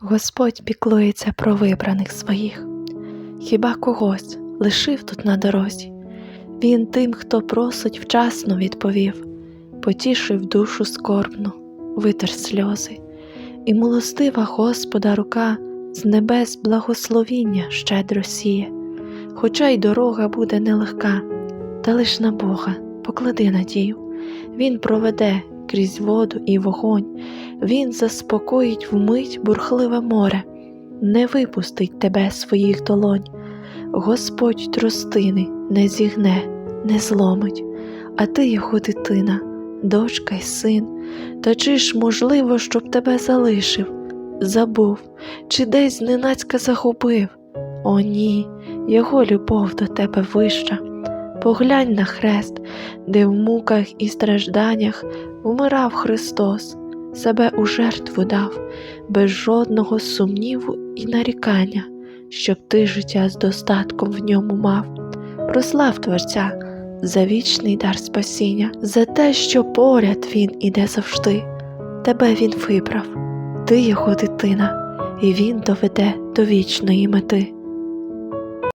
Господь піклується про вибраних своїх, хіба когось лишив тут на дорозі. Він тим, хто просить, вчасно відповів, потішив душу скорбну, витер сльози, і милостива Господа рука з небес благословіння щедро сіє, хоча й дорога буде нелегка, та лиш на Бога поклади надію, Він проведе крізь воду і вогонь, Він заспокоїть вмить бурхливе море, не випустить тебе своїх долонь. Господь тростини не зігне, не зломить, а ти його дитина, дочка й син. Та чи ж можливо, щоб тебе залишив, забув, чи десь зненацька загубив? О, ні, його любов до тебе вища. Поглянь на хрест, де в муках і стражданнях вмирав Христос, себе у жертву дав, без жодного сумніву і нарікання, щоб ти життя з достатком в ньому мав. Прослав Творця за вічний дар спасіння, за те, що поряд Він іде завжди. Тебе Він вибрав, ти його дитина, і Він доведе до вічної мети.